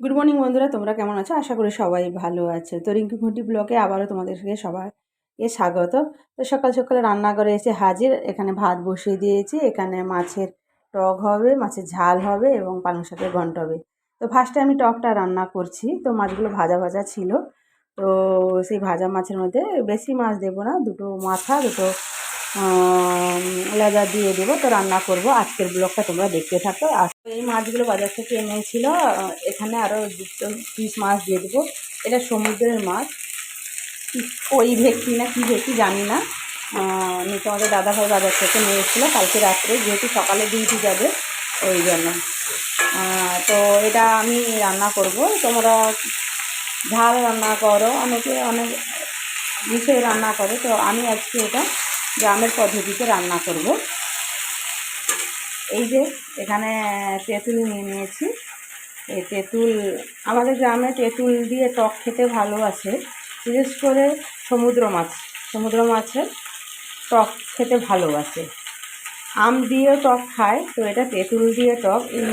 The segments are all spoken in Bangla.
গুড মর্নিং বন্ধুরা, তোমরা কেমন আছো? আশা করি সবাই ভালো আছে। তো রিঙ্কু ঘুঁটি ব্লকে আবারও তোমাদের সঙ্গে সবাইকে স্বাগত। তো সকাল সকালে রান্নাঘরে এসে হাজির। এখানে ভাত বসিয়ে দিয়েছি। এখানে মাছের টক হবে, মাছের ঝাল হবে এবং পালং শাকের ঘন্ট হবে। তো ফার্স্টে আমি টকটা রান্না করছি। তো মাছগুলো ভাজা ভাজা ছিল। তো সেই ভাজা মাছের মধ্যে বেশি মাছ দেবো না। দুটো মাথা, দুটো লেজা দিয়ে দেবো, তো রান্না করব। আজকের ব্লগটা তোমরা দেখতে থাকো। আর এই মাছগুলো বাজার থেকে এনেছিল এখানে আরও দুটো পিস মাছ দিয়ে দেবো। এটা সমুদ্রের মাছ। ওই ভেটকি না কী ভেটকি জানি না। তোমাদের দাদাভাই বাজার থেকে নিয়ে এসেছিল কালকে রাত্রে, যেহেতু সকালে ডিউটি যাবে, ওই জন্য। তো এটা আমি রান্না করব। তোমরা ঝাল রান্না করো, অনেকে অনেক বিষয়ে রান্না করে। তো আমি আজকে এটা গ্রামের পদ্ধতিতে রান্না করব। এই যে এখানে তেঁতুল নিয়ে নিয়েছি। এই তেঁতুল, আমাদের গ্রামে তেঁতুল দিয়ে টক খেতে ভালোবাসে বিশেষ করে সমুদ্র মাছ, সমুদ্র মাছের টক খেতে ভালোবাসে আম দিয়েও টক খায়, তো এটা তেঁতুল দিয়ে টক। এই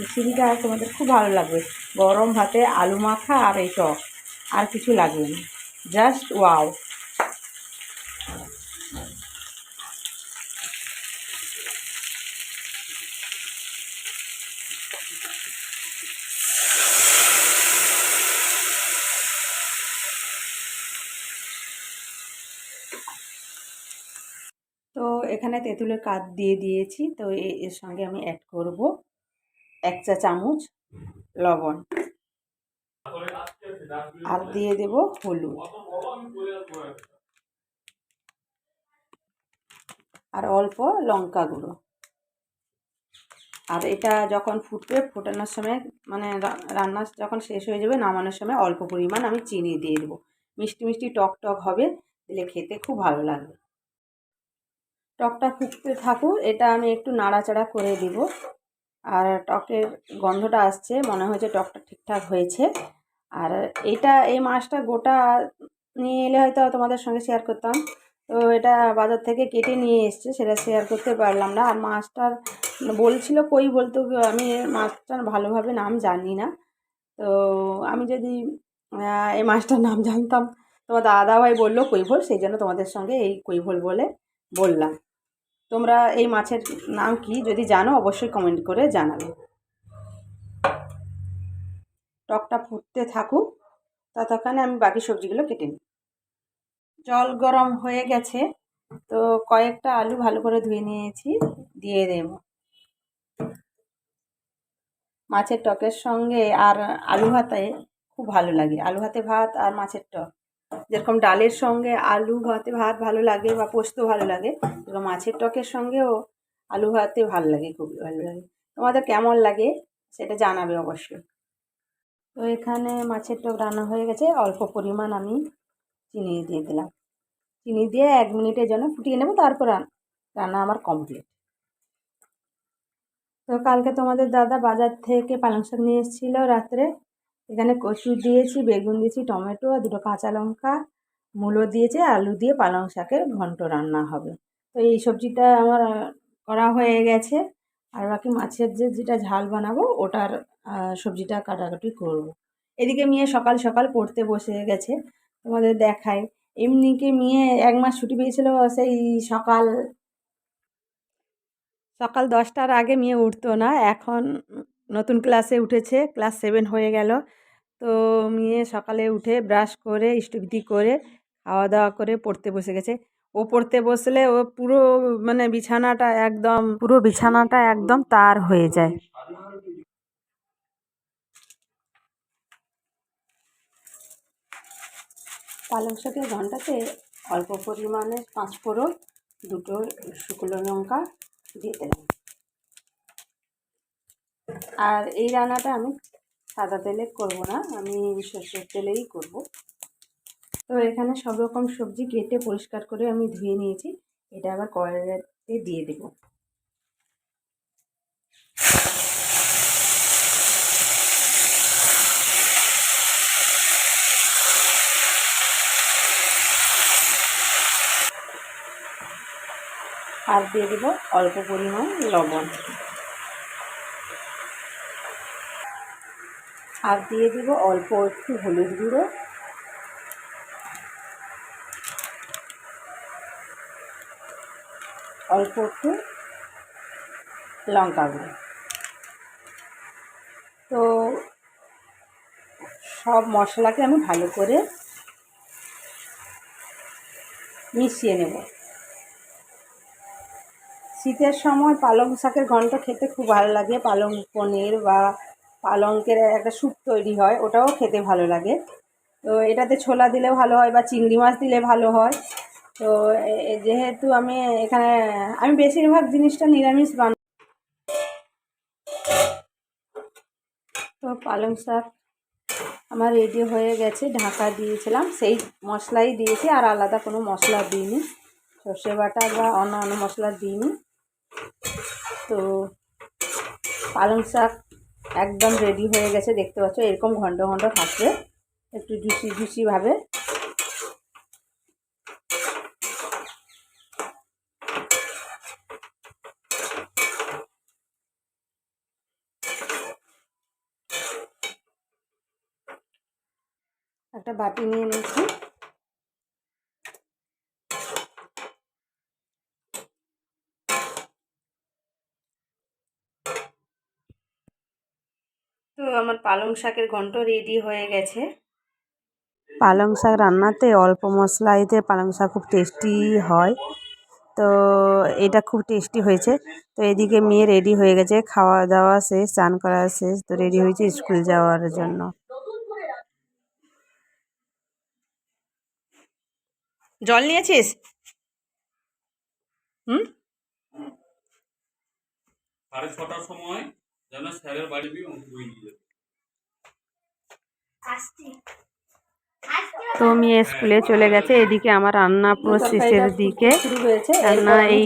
রেসিপিটা তোমাদের খুব ভালো লাগবে। গরম ভাতে আলু মাখা আর এই টক, আর কিছু লাগবে না। Just wow. তো এখানে তেঁতুলের কাঠ দিয়ে দিয়েছি, তো এর সঙ্গে আমি অ্যাড করব এক চা চামচ লবণ। আর দিয়ে দেব হলুদ। আর অল্প লঙ্কা গুঁড়ো। আর এটা যখন ফুটবে, ফোটানোর সময় মানে রান্না যখন শেষ হয়ে যাবে, নামানোর সময় অল্প পরিমাণ আমি চিনি দিয়ে দেবো। মিষ্টি মিষ্টি টক টক হবে, দিলে খেতে খুব ভালো লাগবে। টকটা ফুটতে থাকুক, এটা আমি একটু নাড়াচাড়া করে দিব। আর টকের গন্ধটা আসছে, মনে হয়েছে টকটা ঠিকঠাক হয়েছে। আর এটা এই মাছটা গোটা নিয়ে এলে হয়তো তোমাদের সঙ্গে শেয়ার করতাম। তো এটা বাজার থেকে কেটে নিয়ে এসছে, সেটা শেয়ার করতে পারলাম না। আর মাছটার বলছিল কই বলতো আমি মাছটার ভালোভাবে নাম জানি না। তো আমি যদি এই মাছটার নাম জানতাম, তোমার দাদাভাই বলল কৈভোল, সেই জন্য তোমাদের সঙ্গে এই কৈভোল বলে বললাম। তোমরা এই মাছের নাম কি যদি জানো, অবশ্যই কমেন্ট করে জানাবে। টকটা ফুটতে থাকুক, ততক্ষণে আমি বাকি সবজিগুলো কেটে নিই। জল গরম হয়ে গেছে, তো কয়েকটা আলু ভালো করে ধুয়ে নিয়েছি, দিয়ে দেব। মাছের টকের সঙ্গে আর আলু ভাতে খুব ভালো লাগে। আলু ভাতে ভাত আর মাছের টক। যেরকম ডালের সঙ্গে আলু ভাতে ভাত ভালো লাগে বা পোস্ত ভালো লাগে এরকম মাছের টকের সঙ্গেও আলু ভাতে ভালো লাগে খুবই ভালো লাগে। তোমাদের কেমন লাগে সেটা জানাবে অবশ্যই। তো এখানে মাছের টক রান্না হয়ে গেছে। অল্প পরিমাণ আমি চিনি দিয়ে দিলাম। চিনি দিয়ে এক মিনিটের জন্য ফুটিয়ে নেব তারপর রান্না আমার কমপ্লিট তো কালকে তোমাদের দাদা বাজার থেকে পালং শাক নিয়ে এসেছিল রাত্রে। এখানে কচু দিয়েছি, বেগুন দিয়েছি, টমেটো আর দুটো কাঁচা লঙ্কা, মূলো দিয়েছে, আলু দিয়ে পালং শাকের ঘন্ট রান্না হবে। তো এই সবজিটা আমার করা হয়ে গেছে। আর বাকি মাছের যে যেটা ঝাল বানাবো, ওটার সবজিটা কাটাকাটি করব। এদিকে মেয়ে সকাল সকাল পড়তে বসে গেছে, তোমাদের দেখায় এমনিকে মেয়ে এক মাস ছুটি পেয়েছিল সেই সকাল সকাল দশটার আগে মেয়ে উঠতো না। এখন নতুন ক্লাসে উঠেছে, ক্লাস সেভেন হয়ে গেল। তো মেয়ে সকালে উঠে ব্রাশ করে স্টুবিটি করে খাওয়া দাওয়া করে পড়তে বসে গেছে। ও পড়তে বসলে ও পুরো মানে বিছানাটা একদম, পুরো বিছানাটা একদম তার হয়ে যায়। পালং শাকের ঘন্টাতে অল্প পরিমাণে পাঁচ ফোড়ন দুটো শুকনো লঙ্কা দিয়ে দিলাম। আর এই রান্নাটা আমি সাদা তেলে করব না, আমি সর্ষের তেলেই করব। তো এখানে সব রকম সবজি কেটে পরিষ্কার করে আমি ধুয়ে নিয়েছি, এটা আবার কড়াইতে দিয়ে দেব। আর দিয়ে দেবো অল্প পরিমাণ লবণ। আর দিয়ে দিব অল্প একটু হলুদ গুঁড়ো। অল্প একটু লঙ্কা গুঁড়ো। তো সব মশলাকে আমি ভালো করে মিশিয়ে নেব। শীতের সময় পালং শাকের ঘন্ট খেতে খুব ভালো লাগে। পালং পনির বা পালংকের একটা স্যুপ তৈরি হয়, ওটাও খেতে ভালো লাগে। তো এটাতে ছোলা দিলে ভালো হয় বা চিংড়ি মাছ দিলে ভালো হয়। তো যেহেতু আমি এখানে, আমি বেশিরভাগ জিনিসটা নিরামিষ বান তো পালং শাক আমার রেডি হয়ে গেছে, ঢাকা দিয়েছিলাম। সেই মশলাই দিয়েছি, আর আলাদা কোনো মশলা দিইনি। সর্ষে বাটা বা অন্য অন্য মশলা দিইনি। তো পালং শাক একদম রেডি হয়ে গেছে, দেখতে পাচ্ছ, এরকম ঘন্ট ঘন্ট থাকবে, একটু জুসি জুসিভাবে একটা বাটি নিয়ে নিয়েছি তো আমার পালং শাকের ঘন্ট রেডি হয়ে গেছে। পালং শাক রান্নাতে অল্প মশলাইতে পালং শাক খুব টেস্টি হয়। তো এটা খুব টেস্টি হয়েছে। তো এদিকে মেয়ে রেডি হয়ে গেছে খাওয়া দাওয়া শেষ চান করা শেষ তো রেডি হয়েছে স্কুল যাওয়ার জন্য। জল নিয়েছিস? হুম? সাড়ে ছটার সময় যেন স্যারের বাড়ি অঙ্ক বই নিয়ে যাবে তো মেয়ে স্কুলে চলে গেছে এদিকে আমার রান্না পুরো শেষের দিকে। রান্না এই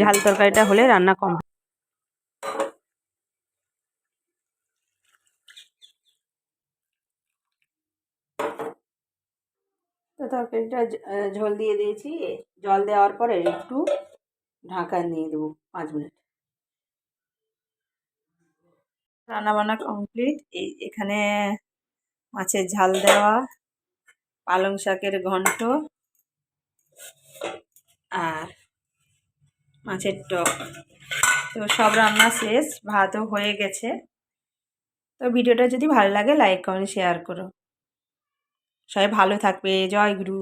ঝাল তরকারিটা হলে রান্না কম। তো তরকারিটা ঝোল দিয়ে দিয়েছি। জল দেওয়ার পরে একটু ঢাকা নিয়ে দেবো পাঁচ মিনিট। রান্না বান্না কমপ্লিট এই এখানে মাছের ঝাল দেওয়া, পালং শাকের ঘন্ট আর মাছের টক। তো সব রান্না শেষ, ভাতও হয়ে গেছে। তো ভিডিওটা যদি ভালো লাগে লাইক কমেন্ট শেয়ার করো। সবাই ভালো থাকবে। জয় গুরু।